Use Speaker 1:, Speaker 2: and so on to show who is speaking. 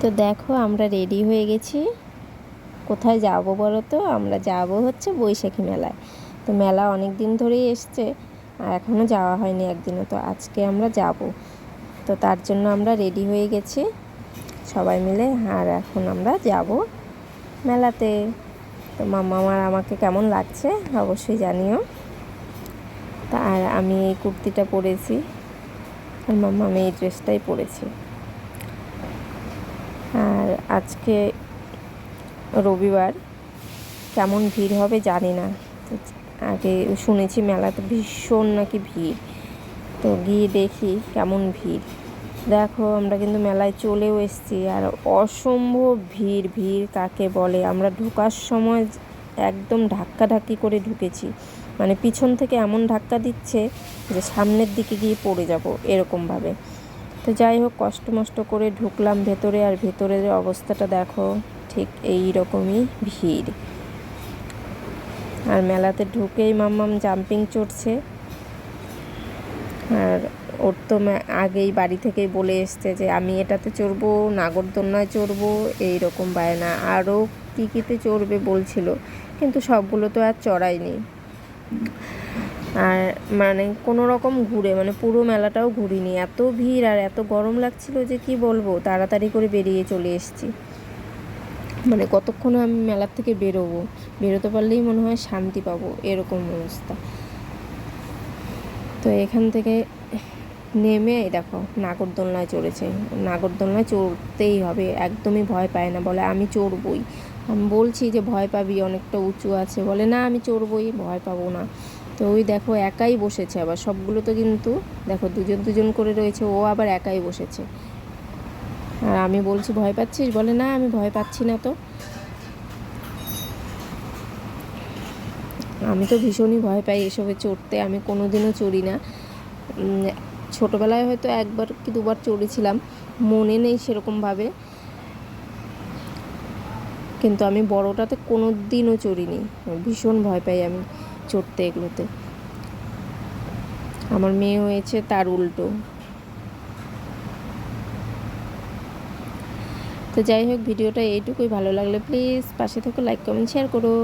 Speaker 1: তো দেখো, আমরা রেডি হয়ে গেছি। কোথায় যাব বলো তো? আমরা যাব হচ্ছে বৈশাখী মেলায়। তো মেলা অনেক দিন ধরেই এসছে, আর এখনও যাওয়া হয়নি একদিনও। তো আজকে আমরা যাব। তো তার জন্য আমরা রেডি হয়ে গেছি সবাই মিলে, আর এখন আমরা যাব মেলাতে। তো মাম্মা আমার আমাকে কেমন লাগছে অবশ্যই জানিও। তা আর আমি এই কুর্তিটা পরেছি, আর মাম্মা আমি এই ড্রেসটাই পরেছি। আজকে রবিবার। কেমন ভিড় হবে জানি না। আগে শুনেছি মেলাতে ভীষণ নাকি ভিড়। তো গিয়ে দেখি কেমন ভিড়। দেখো, আমরা কিন্তু মেলায় চলেও এসেছি। আর অসম্ভব ভিড় ভিড় কাকে বলে? আমরা ঢোকার সময় একদম ধাক্কাধাক্কি করে ঢুকেছি। মানে পিছন থেকে এমন ধাক্কা দিচ্ছে যে সামনের দিকে গিয়ে পড়ে যাব এরকমভাবে। তো যাই হোক, কষ্ট মষ্ট করে ঢুকলাম ভেতরে আর ভেতরের অবস্থাটা দেখো, ঠিক এই রকমই ভিড়। আর মেলাতে ঢুকেই মাম্মাম জাম্পিং চড়ছে। আর ওর তো আগেই বাড়ি থেকেই বলে এসছে যে, আমি এটাতে চড়বো, নাগরদোলনায় চড়বো, এই রকম বায়না। আরও কী কীতে চড়বে বলছিল, কিন্তু সবগুলো তো আর চড়াইনি আর মানে কোনো রকম ঘুরে মানে পুরো মেলাটাও ঘুরিনি। এত ভিড় আর এত গরম লাগছিল যে কি বলব, তাড়াতাড়ি করে বেরিয়ে চলে এসেছি। মানে কতক্ষণ আমি মেলার থেকে বেরোবো? বেরোতে পারলেই মনে হয় শান্তি পাবো, এরকম অবস্থা। তো এখান থেকে নেমে দেখো, নাগরদোলনায় চড়েছে। নাগরদোলনায় চড়তেই হবে, একদমই ভয় পায় না, বলে আমি চড়বই। আমি বলছি যে ভয় পাবি, অনেকটা উঁচু আছে, বলে না আমি চড়বই, ভয় পাবো না। তো ওই দেখো একাই বসেছে আবার সবগুলো তো কিন্তু, দেখো দুজন দুজন করে রয়েছে, ও আবার একাই বসেছে। আর আমি বলছি, ভয় পাচ্ছিস? বলে, না, আমি ভয় পাচ্ছি না তো। আমি তো ভীষণই ভয় পাই এসবে চড়তে, আমি কোনো দিনও চড়ি না। ছোটোবেলায় হয়তো একবার কি দুবার চড়েছিলাম, মনে নেই সেরকমভাবে। কিন্তু আমি বড়টাতে কোনো দিনও চড়িনি, ভীষণ ভয় পাই আমি। চড়তে এগুলোতে। আমার মেয়ে হয়েছে তার উল্টো। তো যাই হোক, ভিডিওটা এইটুকুই। ভালো লাগলে প্লিজ পাশে থেকে লাইক কমেন্ট শেয়ার করো।